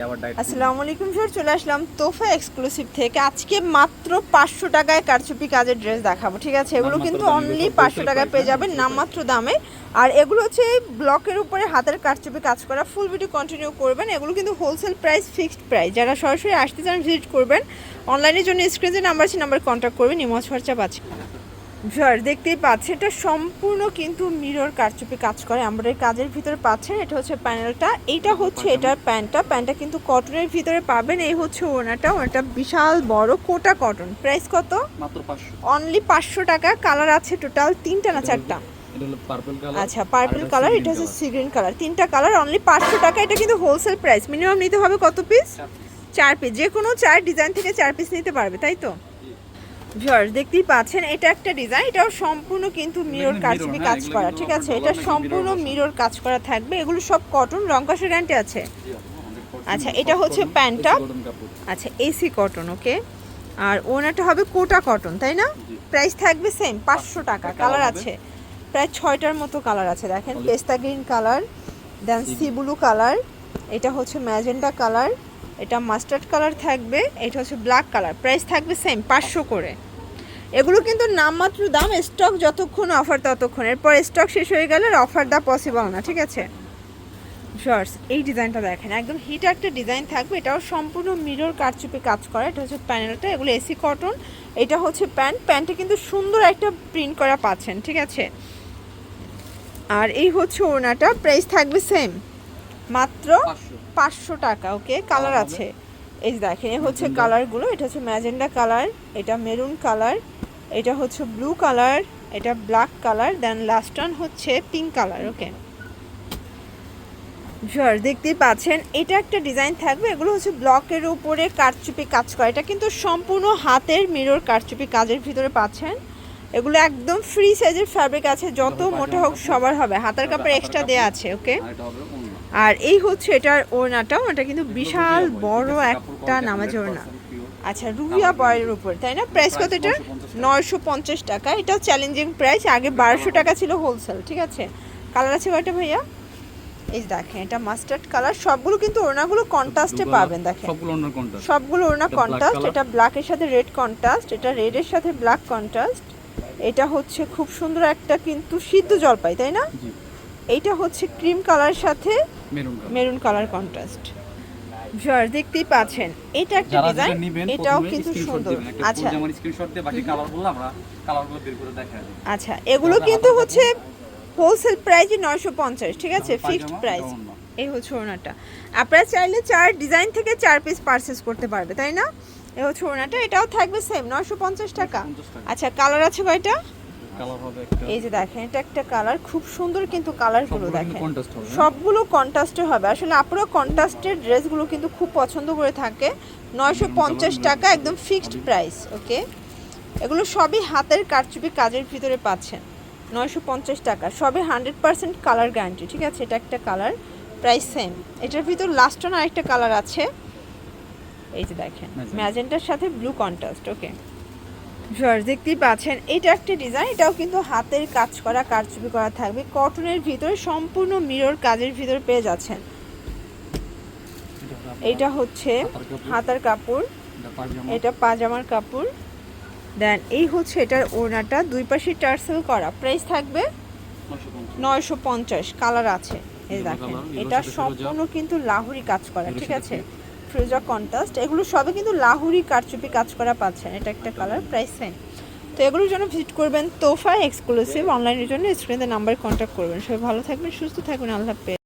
আসসালামু আলাইকুম স্যার চলে আসলাম তোফা এক্সক্লুসিভ থেকে। আজকে মাত্র পাঁচশো টাকায় কারচুপি কাজের ড্রেস দেখাবো ঠিক আছে? এগুলো কিন্তু অনলি পাঁচশো টাকায় পেয়ে যাবেন নামমাত্র দামে। আর এগুলো হচ্ছে ব্লকের উপরে হাতের কারচুপি কাজ করা ফুল ভিডিও কন্টিনিউ করবেন। এগুলো কিন্তু হোলসেল প্রাইস ফিক্সড প্রাইস যারা সরাসরি আসতে চান ভিজিট করবেন। অনলাইনের জন্য স্ক্রিনে নাম্বার আছে নাম্বার কন্ট্যাক্ট করবেন। ইমজ খরচা আছে। ভিউয়ার দেখতেই পাচ্ছেন এটা সম্পূর্ণ কিন্তু মিরর কারচুপি কাজ করে। আমরা এই কাজের ভিতরে পাচ্ছেন এটা হচ্ছে প্যানেলটা এইটা হচ্ছে এটার প্যান্টটা প্যান্টটা কিন্তু কটনের ভিতরে পাবেন। এই হচ্ছে ওনাটা ওনাটা বিশাল বড় কোটা কটন প্রাইস কত? মাত্র 500 অনলি পাঁচশো টাকা। কালার আছে টোটাল তিনটা না চারটা? এটা আচ্ছা পার্পল কালার এটা হচ্ছে সি গ্রিন কালার তিনটা কালার অনলি পাঁচশো টাকা। এটা কিন্তু হোলসেল প্রাইস মিনিমাম নিতে হবে কত পিস চার পিস যে কোনো চার ডিজাইন থেকে চার পিস নিতে পারবে তাই তো? ভিউয়ার্স দেখতেই পাচ্ছেন এটা একটা ডিজাইন এটাও সম্পূর্ণ কিন্তু মিরর হ্যাঁ, কাজ করা ঠিক আছে? এটা সম্পূর্ণ মিরর কাজ করা থাকবে এগুলো সব কটন রং কষের গ্যারান্টি আছে আচ্ছা, এটা হচ্ছে প্যান্টটা। আচ্ছা এসি কটন ওকে আর ওনাটা হবে কোটা কটন তাই না? প্রাইস থাকবে সেম পাঁচশো টাকা কালার আছে। প্রায় ছয়টার মতো কালার আছে দেখেন পেস্তা green colour then sea blue colour এটা হচ্ছে ম্যাজেন্ডা কালার এটা মাস্টার্ড কালার থাকবে, এটা হচ্ছে ব্ল্যাক কালার প্রাইস থাকবে সেম পাঁচশো করে। এগুলো কিন্তু নামমাত্র দাম স্টক যতক্ষণ অফার ততক্ষণ। এরপর স্টক শেষ হয়ে গেলে অফার দা পসিবল না, ঠিক আছে? শর্টস এই ডিজাইনটা দেখেন, একদম হিট একটা ডিজাইন থাকবে, এটাও সম্পূর্ণ মিরর কারচুপে কাজ করা, এটা হচ্ছে প্যানেলটা এগুলো এসি কটন এটা হচ্ছে প্যান্ট প্যান্টে কিন্তু সুন্দর একটা প্রিন্ট করা পাচ্ছেন, ঠিক আছে? আর এই হচ্ছে ওনাটা প্রাইস থাকবে সেম মাত্র পাঁচশো। টাকা ওকে কালার আছে। এই যে দেখেন হচ্ছে। কালারগুলো এটা হচ্ছে ম্যাজেন্ডা কালার এটা মেরুন কালার এটা হচ্ছে ব্লু কালার এটা black colour then last one হচ্ছে পিঙ্ক কালার ওকে জর দেখতেই পাচ্ছেন এটা একটা ডিজাইন থাকবে এগুলো হচ্ছে ব্লকের উপরে কারচুপি কাজ করা এটা কিন্তু সম্পূর্ণ হাতের মিরর কারচুপি কাজের ভিতরে পাচ্ছেন। এগুলো একদম ফ্রি সাইজের ফ্যাব্রিক আছে যত মোটা হোক সবার হবে হাতার কাপড় এক্সট্রা। দেওয়া আছে ওকে আর এই হচ্ছে এটার ওড়নাটাও এটা কিন্তু বিশাল বড় একটা নামাজ ওড়না। আচ্ছা রুবিয়া বয়ের উপর তাই না? প্রাইস কত এটা 950 নয়শো পঞ্চাশ টাকা। এটা চ্যালেঞ্জিং প্রাইস আগে বারোশো টাকা ছিল হোলসেল ঠিক আছে? কালার আছে কয়টা ভাইয়া? এই দেখেন এটা মাস্টার্ড কালার সবগুলো কিন্তু ওড়নাগুলো কন্ট্রাস্টে পাবেন দেখেন। সবগুলো ওড়না কন্ট্রাস্ট এটা ব্ল্যাকের সাথে রেড কন্ট্রাস্ট এটা রেডের সাথে ব্ল্যাক কন্ট্রাস্ট এটা হচ্ছে খুব সুন্দর একটা কিন্তু সিদ্ধ জলপাই তাই না? এইটা হচ্ছে ক্রিম কালার সাথে মেরুন কালার কন্ট্রাস্ট ভিউয়ার দেখতেই পাচ্ছেন এটা একটা ডিজাইন এটাও কিন্তু সুন্দর। আচ্ছা। যেমন স্ক্রিনশট দিয়ে বাকি কালারগুলো আমরা কালারগুলো বের করে দেখাই আচ্ছা এগুলো কিন্তু হচ্ছে হোলসেল প্রাইসে নয়শো পঞ্চাশ ঠিক আছে? Fixed price. এই হচ্ছে ওনাটা আপনারা চাইলে চার ডিজাইন থেকে চার পিস পারচেস করতে পারবে তাই না? এই হচ্ছে ওনাটা এটাও থাকবে সেম নয়শো পঞ্চাশ টাকা। 50 টাকা। আচ্ছা কালার আছে কয়টা? কালার হবে একটা। এই যে দেখেন এটা একটা কালার খুব সুন্দর কিন্তু কালারগুলো দেখেন? সবগুলো কন্ট্রাস্টে হবে। আসলে আপনারা কন্ট্রাস্টের ড্রেসগুলো কিন্তু খুব পছন্দ করে থাকে। নয়শো পঞ্চাশ টাকা একদম ফিক্সড প্রাইস ওকে এগুলো সবই হাতের কারচুপি কাজের ভিতরে পাচ্ছেন। নয়শো পঞ্চাশ টাকা। সবই হান্ড্রেড পার্সেন্ট কালার গ্যারান্টি ঠিক আছে? এটা একটা কালার প্রাইস সেম এটার ভিতর লাস্ট অন আরেকটা কালার আছে। এই যে দেখেন। ম্যাজেন্টার সাথে ব্লু কন্ট্রাস্ট ওকে জর্জ দেখতেই পাচ্ছেন এটা একটা ডিজাইন এটাও কিন্তু হাতের কাজ করা কারচুপি করা থাকবে। কটনের ভিতরে সম্পূর্ণ মিরর কাজের ভিতরে পেয়ে যাচ্ছেন। এটা হচ্ছে হাতার কাপড়, এটা পাজামার কাপড়। দেন এই হচ্ছে এটার ওড়নাটা দুই পাশে টার্সেল করা। প্রাইস থাকবে নয়শো পঞ্চাশ কালার আছে। এই দেখেন এটা সম্পূর্ণ কিন্তু লাহুরি কাজ করা ঠিক আছে? ফ্রোজা কন্ট্রাস্ট এগুলো সবই কিন্তু লাহুরি কারচুপি কাজ করা পাচ্ছেন এটা একটা কালার প্রাইস সেম তো এগুলোর জন্য ভিজিট করবেন তোফা এক্সক্লুসিভ অনলাইনের জন্য স্ক্রিনে নাম্বার কন্ট্যাক্ট করবেন। সবাই ভালো থাকবেন, সুস্থ থাকবেন, আল্লাহ